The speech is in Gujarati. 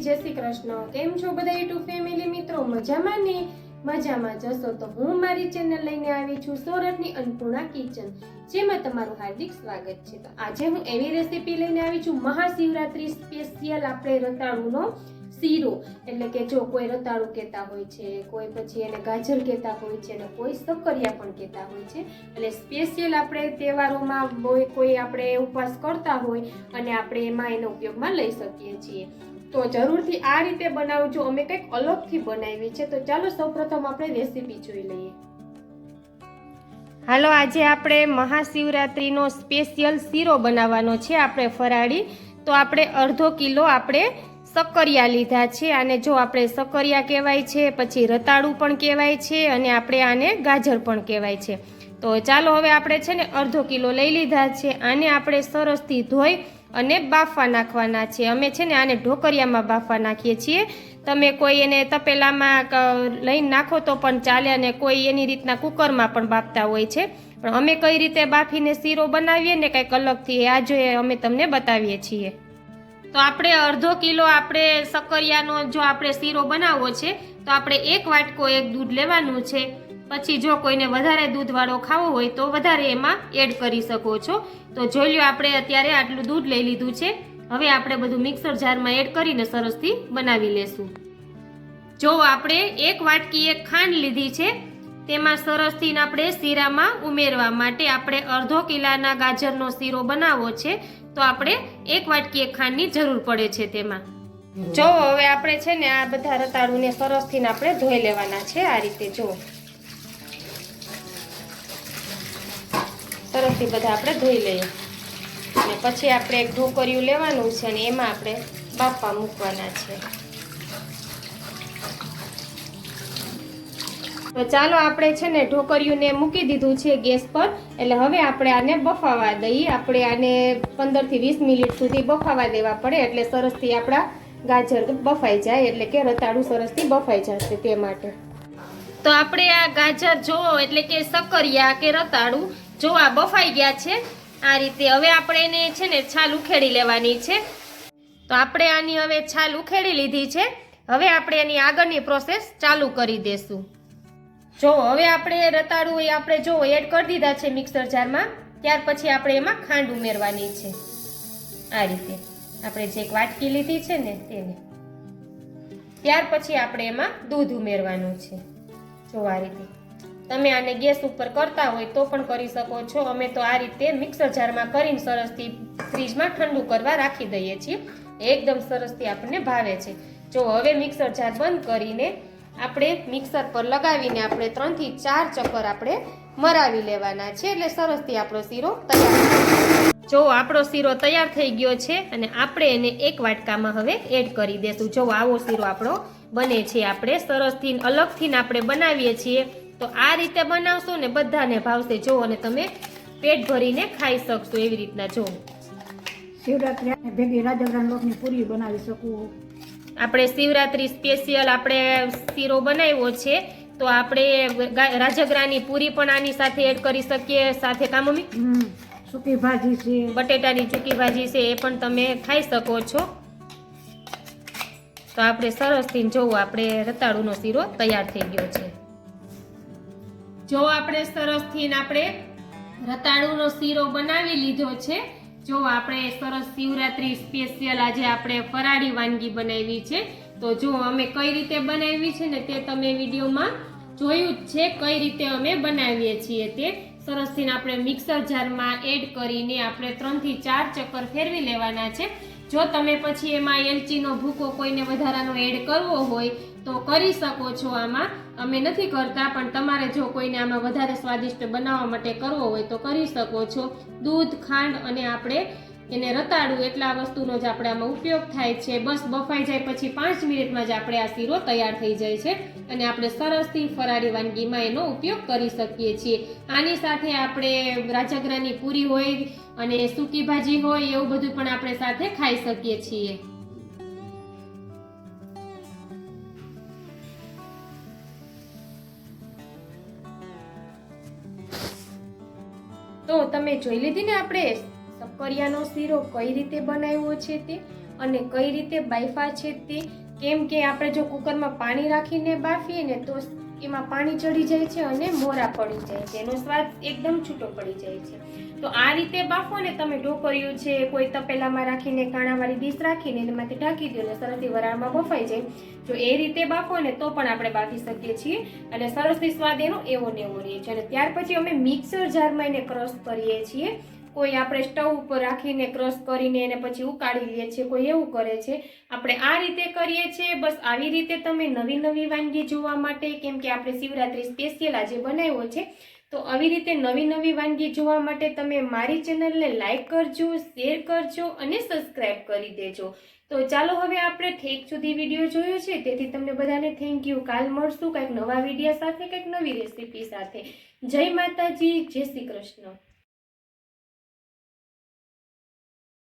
જય શ્રી કૃષ્ણ. કેમ છો બધા યુટ્યુબ ફેમિલી મિત્રો? મજામાં ને? મજામાં જશો તો હું મારી ચેનલ લઈને આવી છું સોરઠની અન્નપૂર્ણા કિચન, જેમાં તમારું હાર્દિક સ્વાગત છે. તો આજે હું એવી રેસિપી લઈને આવી છું. મહાશિવરાત્રી સ્પેશિયલ આપણે રતાળુનો શીરો. એટલે કે જો કોઈ રતાળુ કહેતા હોય છે, કોઈ પછી એને ગાજર કહેતા હોય છે, અને કોઈ સક્કરિયા પણ કહેતા હોય છે. એટલે સ્પેશિયલ આપણે તહેવારોમાં કોઈ આપણે ઉપવાસ કરતા હોય, અને આપણે એમાં એનો ઉપયોગમાં લઈ શકીએ છીએ. તો જરૂરથી આ રીતે બનાવજો. અમે કંઈક અલગથી બનાવી છે. તો ચાલો સૌપ્રથમ આપણે રેસીપી જોઈ લઈએ. હાલો, આજે આપણે મહાશિવરાત્રિનો સ્પેશિયલ શીરો બનાવવાનો છે આપણે ફરાળી. તો આપણે અડધો કિલો આપણે સક્કરિયા લીધા છે. અને જો આપણે સક્કરિયા કહેવાય છે, પછી રતાળું પણ કહેવાય છે અને આપણે આને ગાજર પણ કહેવાય છે. તો ચાલો હવે આપણે છે ને અડધો કિલો લઈ લીધા છે. આને આપણે સરસથી ધોઈ અને બાફવા નાખવાના છે. અમે છે ને આને ઢોકરિયામાં બાફવા નાખીએ છીએ. તમે કોઈ એને તપેલામાં લઈને નાખો તો પણ ચાલે અને કોઈ એની રીતના કુકરમાં પણ બાફતા હોય છે. પણ અમે કઈ રીતે બાફીને શીરો બનાવીએ ને કંઈક અલગથી આ જોઈએ અમે તમને બતાવીએ છીએ. તો આપણે અડધો કિલો આપણે સક્કરિયાનો જો આપણે શીરો બનાવવો છે, તો આપણે એક વાટકો એક દૂધ લેવાનું છે. પછી જો કોઈને વધારે દૂધવાળો ખાવો હોય તો વધારે એમાં એડ કરી શકો છો. તો જોઈ લો આપણે અત્યારે આટલું દૂધ લઈ લીધું છે. હવે આપણે બધું મિક્સર જારમાં એડ કરીને સરસથી બનાવી લેશું. જો આપણે એક વાટકી એક ખાંડ લીધી છે, તેમાં સરસથી આપણે શીરામાં ઉમેરવા માટે આપણે અડધો કિલાના ગાજરનો શીરો બનાવવો છે, તો આપણે એક વાટકી એક ખાંડની જરૂર પડે છે તેમાં. જો હવે આપણે છે ને આ બધા રતાળુને સરસથી આપણે ધોઈ લેવાના છે આ રીતે, જો. સરસથી બધા આપણે ધોઈ લઈએ. અને પછી આપણે એક ઢોકરિયું લેવાનું છે અને એમાં આપણે બાફવા મૂકવાના છે. તો ચાલો આપણે છે ને ઢોકરિયુંને મૂકી દીધું છે ગેસ પર. એટલે હવે આપણે આને બફાવા દઈએ. આપણે આને પંદરથી વીસ મિનિટ સુધી બફાવા દેવા પડે એટલે સરસથી આપણા ગાજર બફાઈ જાય. એટલે કે રતાળું સરસથી બફાઈ જશે તે માટે. તો આપણે આ ગાજર જો એટલે કે સકરિયા કે રતાળું જો આ બફાઈ ગયા છે. આ રીતે હવે આપણે એને છે ને છાલ ઉખેડી લેવાની છે. તો આપણે આની હવે છાલ ઉખેડી લીધી છે. હવે આપણે એની આગળની પ્રોસેસ ચાલુ કરી દેશું. જો, હવે આપણે રતાળું એ આપણે જો એડ કરી દીધા છે મિક્સર જારમાં, ત્યાર પછી આપણે એમાં ખાંડ ઉમેરવાની છે. આ રીતે આપણે જે વાટકી લીધી છે ને તેને, ત્યાર પછી આપણે એમાં દૂધ ઉમેરવાનું છે. જો આ રીતે. તમે આને ગેસ ઉપર કરતા હોય તો પણ કરી શકો છો. અમે તો આ રીતે મિક્સર જારમાં કરીને સરસથી ફ્રીજમાં ઠંડુ કરવા રાખી દઈએ છીએ. એકદમ સરસથી આપણને ભાવે છે. જો હવે મિક્સર જાર બંધ કરીને આપણે મિક્સર પર લગાવીને આપણે ત્રણથી ચાર ચક્કર આપણે મરાવી લેવાના છે. એટલે સરસથી આપણો શીરો તૈયાર જો આપણો શીરો તૈયાર થઈ ગયો છે અને આપણે એને એક વાટકામાં હવે એડ કરી દેશું. જો આવો શીરો આપણો બને છે. આપણે સરસથી અલગથી આપણે બનાવીએ છીએ. તો આ રીતે બનાવશો ને બધાને ભાવશે. જો અને તમે પેટ ભરીને ખાઈ શકશો એવી રીતના. જો. શિવરાત્રી ભેગી રાજગરાન લોકની પૂરી બનાવી શકું. આપણે શિવરાત્રી સ્પેશિયલ આપણે શીરો બનાવ્યો છે. તો આપણે રાજગરાની પૂરી પણ આની સાથે એડ કરી શકીએ. સાથે કા મમ્મી? સૂકી ભાજી છે. બટેટાની સૂકી ભાજી છે. એ પણ તમે ખાઈ શકો છો. તો આપણે સરસથી જોવું, આપણે રતાળુનો શીરો તૈયાર થઈ ગયો છે. જો આપણે સરસથી આપણે રતાળુનો શીરો બનાવી લીધો છે, જો આપણે સરસ શિવરાત્રી સ્પેશિયલ આજે આપણે ફરાળી વાનગી બનાવી છે, તો જો અમે કઈ રીતે બનાવી છે ને તે તમે વિડીયોમાં જોયું જ છે, કઈ રીતે અમે બનાવીએ છીએ તે. સરસથી આપણે મિક્સર જારમાં એડ કરીને આપણે ત્રણથી ચાર ચક્કર ફેરવી લેવાના છે. જો તમે પછી એમાં એલચીનો ભૂકો કોઈને વધારાનો એડ કરવો હોય, તો કરી શકો છો આમાં. અમે નથી કરતા, પણ તમારે જો કોઈને આમાં વધારે સ્વાદિષ્ટ બનાવવા માટે કરવો હોય તો કરી શકો છો. દૂધ, ખાંડ અને આપણે એને રતાડું એટલા વસ્તુનો જ આપણે આમાં ઉપયોગ થાય છે. બસ બફાઈ જાય પછી પાંચ મિનિટમાં જ આપણે આ શીરો તૈયાર થઈ જાય છે અને આપણે સરસથી ફરાળી વાનગીમાં એનો ઉપયોગ કરી શકીએ છીએ. આની સાથે આપણે રાજગરાની પૂરી હોય અને સૂકી ભાજી હોય એવું બધું પણ આપણે સાથે ખાઈ શકીએ છીએ. તો તમે જોઈ લીધી ને આપણે સક્કરિયાનો શીરો કઈ રીતે બનાવ્યો છે તે અને કઈ રીતે બાફા છે તે, કેમ કે આપણે જો કુકરમાં પાણી રાખીને બાફીએ ને તો એમાં પાણી ચડી જાય છે અને મોરા પડી જાય છે. એનો સ્વાદ એકદમ છૂટો પડી જાય છે. તો આ રીતે બાફો ને તમે ઢોકળિયું છે, કોઈ તપેલામાં રાખીને, કાણાવાળી ડીશ રાખીને, એમાંથી ઢાંકી દો ને સરસથી વરાળમાં બફાઈ જાય. જો એ રીતે બાફો ને તો પણ આપણે બાફી શકીએ છીએ અને સરસથી સ્વાદ એનો એવો ને એવો રહે છે. અને ત્યાર પછી અમે મિક્સર જારમાં એને ક્રશ કરીએ છીએ. કોઈ આપણે સ્ટવ ઉપર રાખીને ક્રશ કરીને એને પછી ઉકાળી લઈએ છીએ કોઈ એવું કરે છે. આપણે આ રીતે કરીએ છીએ, બસ આવી રીતે તમે નવી નવી વાનગી જોવા માટે, કેમ કે આપણે શિવરાત્રી સ્પેશિયલ આજે બનાવ્યો છે, તો આવી રીતે નવી નવી વાનગી જોવા માટે તમે મારી ચેનલને લાઇક કરજો શેર કરજો અને સબસ્ક્રાઈબ કરી દેજો. તો ચાલો હવે આપણે ઠેક સુધી વીડિયો જોયો છે, તેથી તમને બધાને થેન્ક યુ કાલ મળશું કંઈક નવા વિડીયા સાથે, કંઈક નવી રેસીપી સાથે. જય માતાજી, જય શ્રી કૃષ્ણ.